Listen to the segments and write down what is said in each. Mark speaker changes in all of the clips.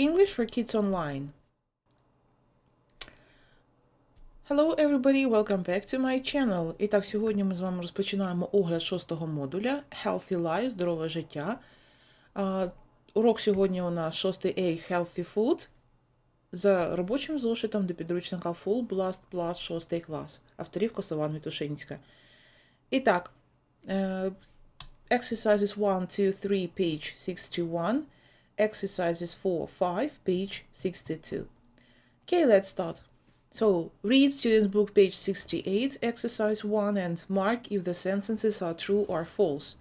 Speaker 1: English for Kids Online. Hello everybody, welcome back to my channel. І так, сьогодні ми з вами розпочинаємо огляд шостого модуля Healthy Life, здорове життя. А, урок сьогодні у нас 6A Healthy Food за робочим зошитом до підручника Full Blast Plus 6 клас, авторів Косован Вітушинська. І так, е, exercises 1, 2, 3, page 61, exercises 4, 5, page 62. Okay, let's start. So, read student's book page 68, exercise 1, and mark if the sentences are true or false.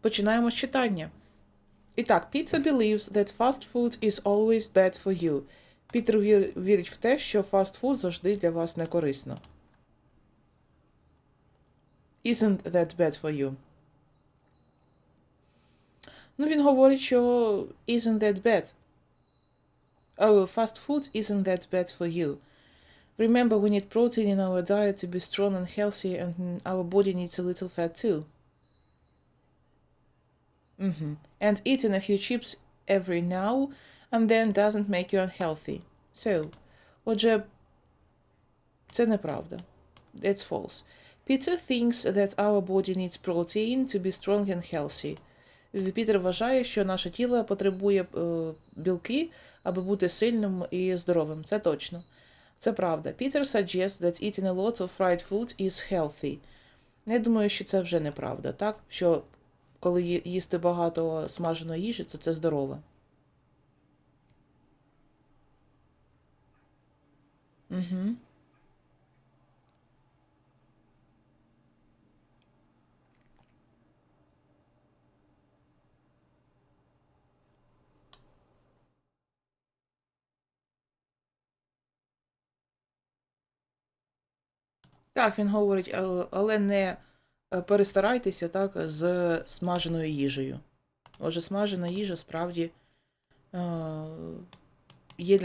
Speaker 1: Починаємо з читання. І так, Pizza believes that fast food is always bad for you. Пітер вір- вірить в те, що фастфуд завжди для вас не корисно. Isn't that bad for you? Ну, він говорить, що isn't that bad. Oh, fast food isn't that bad for you. Remember, we need protein in our diet to be strong and healthy, and our body needs a little fat too. hmm And eating a few chips every now and then doesn't make you unhealthy. So, отже, це неправда. That's false. Peter thinks that our body needs protein to be strong and healthy. Пітер вважає, що наше тіло потребує е, білки, аби бути сильним і здоровим. Це точно. Це правда. Peter suggests that eating a lot of fried food is healthy. Я думаю, що це вже неправда, так? Що коли їсти багато смаженої їжі, то це здорове. Угу. Так, він говорить, е, але не е, перестарайтеся так з смаженою їжею. Отже, смажена їжа справді е, є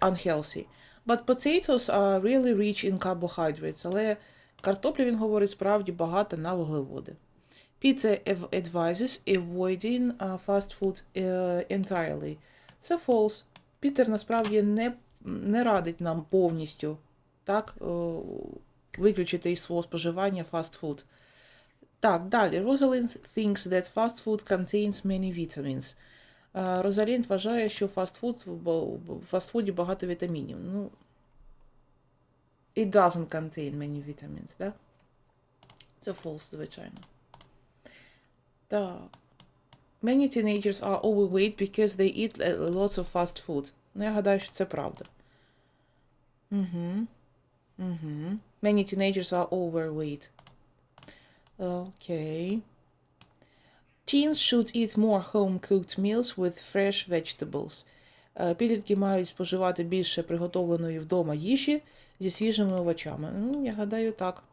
Speaker 1: unhealthy. But potatoes are really rich in carbohydrates. Але картопля, він говорить, справді багата на вуглеводи. Pizza advises avoiding fast food entirely. Це false. Пітер насправді не, не радить нам повністю так, виключити із свого споживання фастфуд. Так, далі. Rosalind thinks that fast food contains many vitamins. Е, Розалінд вважає, що фастфуд, в фастфуді багато вітамінів. Ну, it doesn't contain many vitamins, да? Це false, звичайно. Так. Many teenagers are overweight because they eat uh, lots of fast food. Ну, я гадаю, що це правда. Угу. Угу. Many teenagers are overweight. Okay. Teens should eat more home-cooked meals with fresh vegetables. Е, Підлітки мають споживати більше приготовленої вдома їжі зі свіжими овочами. Ну, я гадаю, так.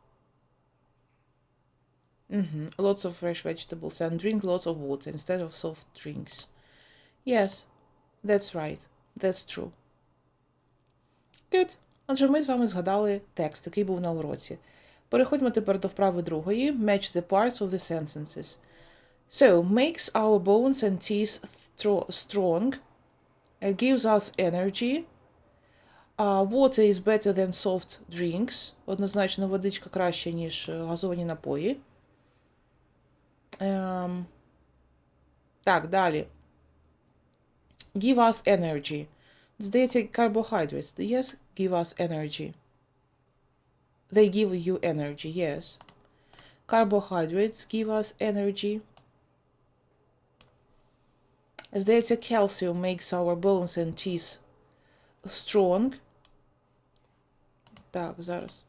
Speaker 1: Угу. Lots of fresh vegetables and drink lots of water instead of soft drinks. Yes, that's right. That's true. Good. Отже, ми з вами згадали текст, який був на уроці. Переходьмо тепер до вправи другої. Match the parts of the sentences. So, makes our bones and teeth strong, uh, gives us energy. Uh, water is better than soft drinks. Однозначно, водичка краще, ніж е, газовані напої. Ем, так, далі. Give us energy. Здається, carbohydrates. Yes, give us energy. They give you energy, yes. Carbohydrates give us energy. Здається, calcium makes our bones and teeth strong. Так, зараз.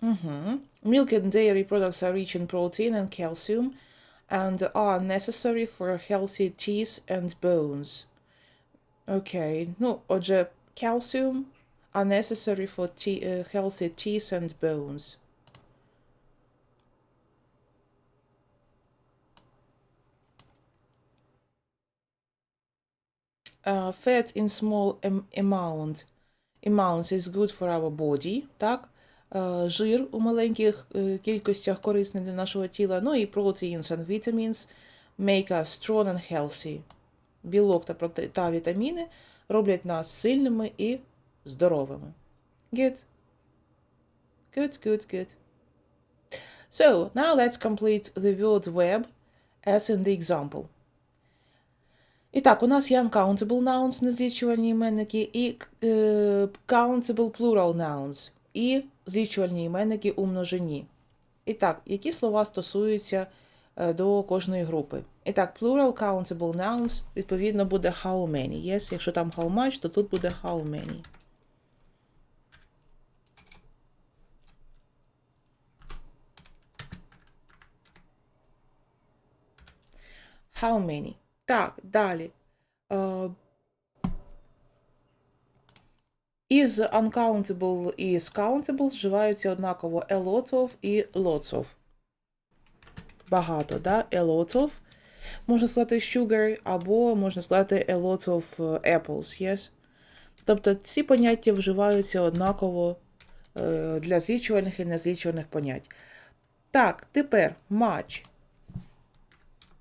Speaker 1: Mhm. Milk and dairy products are rich in protein and calcium and are necessary for healthy teeth and bones. Okay, ну, отже, calcium are necessary for te- uh, healthy teeth and bones. Uh, fat in small am- amount amounts is good for our body, так? Е, жир у маленьких е, кількостях корисний для нашого тіла. Ну і proteins and vitamins make us strong and healthy. Білок та, проте- та вітаміни роблять нас сильними і здоровими. Good. Good, good, good. So, now let's complete the word web as in the example. І так, у нас є uncountable nouns, незлічувальні іменники, і е, countable plural nouns, і злічувальні іменники у множині. І так, які слова стосуються е, до кожної групи? І так, plural countable nouns, відповідно, буде how many. Yes? Якщо там how much, то тут буде how many. How many? Так, далі. Е, Із uncountable і з countable вживаються однаково a lot of і lots of. Багато, да? A lot of. Можна сказати sugar, або можна сказати a lot of е, apples, yes? Тобто ці поняття вживаються однаково е, для злічувальних і незлічувальних понять. Так, тепер much.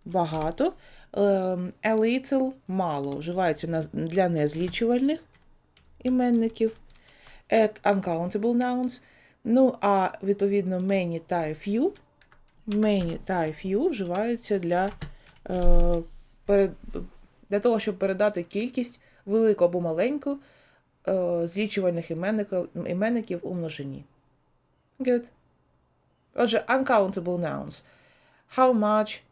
Speaker 1: Багато. Ем, A little мало вживається для незлічувальних іменників. At uncountable nouns. Ну, а відповідно many та few. Many та few вживаються для, е, для того, щоб передати кількість велику або маленьку е, злічувальних іменників, іменників у множині. Good. Отже, uncountable nouns. How much,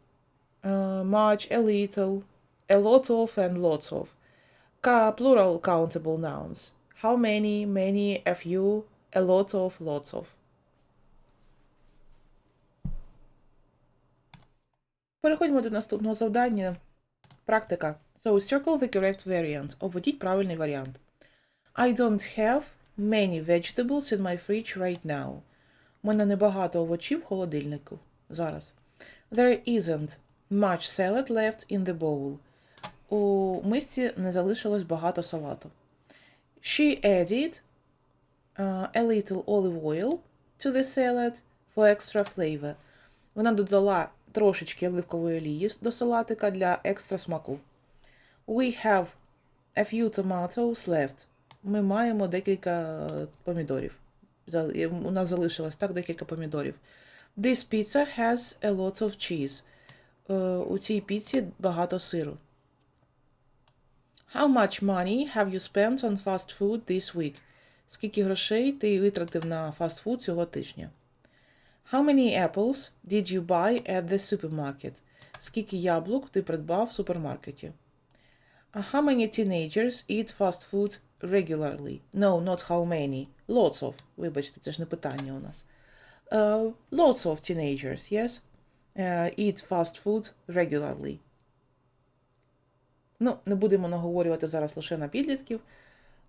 Speaker 1: uh, much, a little, a lot of and lots of. Ka plural countable nouns. How many, many, a few, a lot of, lots of. Переходимо до наступного завдання. Практика. So, circle the correct variant. Обведіть правильний варіант. I don't have many vegetables in my fridge right now. У мене небагато овочів в холодильнику. Зараз. There isn't much salad left in the bowl. У мисці не залишилось багато салату. She added uh, a little olive oil to the salad for extra flavor. Вона додала трошечки оливкової олії до салатика для екстра смаку. We have a few tomatoes left. Ми маємо декілька е, помідорів. У нас залишилось так декілька помідорів. This pizza has a lot of cheese. Е, У цій піці багато сиру. How much money have you spent on fast food this week? Скільки грошей ти витратив на фастфуд цього тижня? How many apples did you buy at the supermarket? Скільки яблук ти придбав в супермаркеті? Uh, How many teenagers eat fast food regularly? No, not how many. Lots of. Вибачте, це ж не питання у нас. Uh, lots of teenagers, yes? Uh, eat fast food regularly. Ну, не будемо наговорювати зараз лише на підлітків.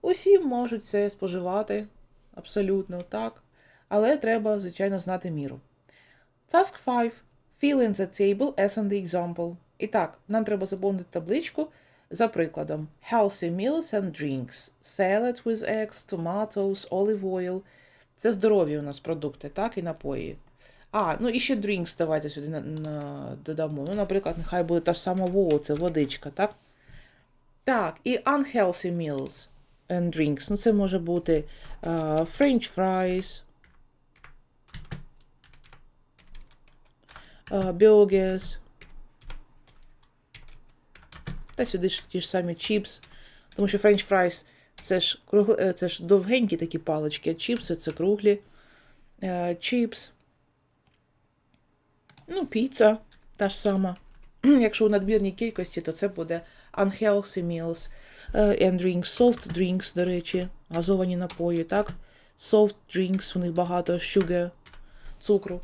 Speaker 1: Усі можуть це споживати абсолютно так. Але треба, звичайно, знати міру. Task 5. Fill in the table as in the example. І так, нам треба заповнити табличку за прикладом. Healthy meals and drinks. Salad with eggs, tomatoes, olive oil. Це здорові у нас продукти, так, і напої. А, ну і ще drinks давайте сюди на, на, додамо. Ну, наприклад, нехай буде та ж сама вода, це водичка, так? Так, і unhealthy meals and drinks. Ну, це може бути е, French fries, е, burgers. Та сюди ж ті ж самі чіпс. Тому що French fries це ж, кругли, е, це ж довгенькі такі палички, а чіпси це круглі. Е, чіпс. Ну, піца та ж сама. Якщо у надмірній кількості, то це буде unhealthy meals е, and drinks, soft drinks, до речі, газовані напої, так? Soft drinks, у них багато sugar, цукру.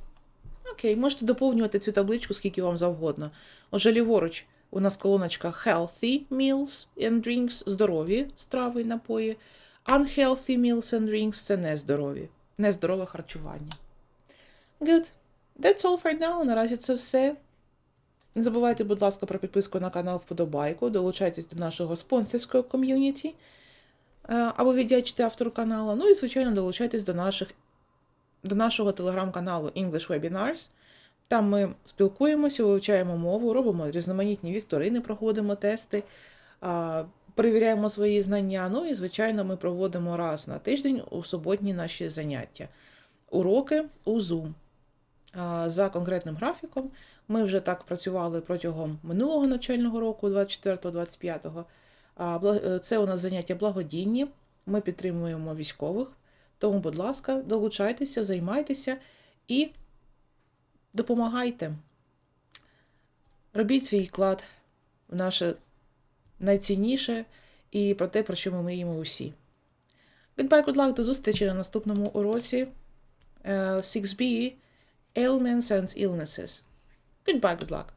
Speaker 1: Окей, можете доповнювати цю табличку скільки вам завгодно. Отже, ліворуч у нас колоночка healthy meals and drinks, здорові страви і напої. Unhealthy meals and drinks це нездорові, нездорове харчування. Good. That's all for now. Наразі це все. Не забувайте, будь ласка, про підписку на канал Вподобайку, долучайтесь до нашого спонсорського ком'юніті е, або віддячте автору каналу. Ну і, звичайно, долучайтесь до наших до нашого телеграм-каналу English Webinars. Там ми спілкуємося, вивчаємо мову, робимо різноманітні вікторини, проходимо тести, перевіряємо свої знання. Ну і, звичайно, ми проводимо раз на тиждень у суботні наші заняття. Уроки у Zoom. За конкретним графіком. Ми вже так працювали протягом минулого навчального року, 24-25. А, бла- е, Це у нас заняття благодійні. Ми підтримуємо військових. Тому, будь ласка, долучайтеся, займайтеся і допомагайте. Робіть свій вклад в наше найцінніше і про те, про що ми мріємо усі. Goodbye, good luck, до зустрічі на наступному уроці. Е, 6B Ailments and Illnesses. Goodbye, good luck.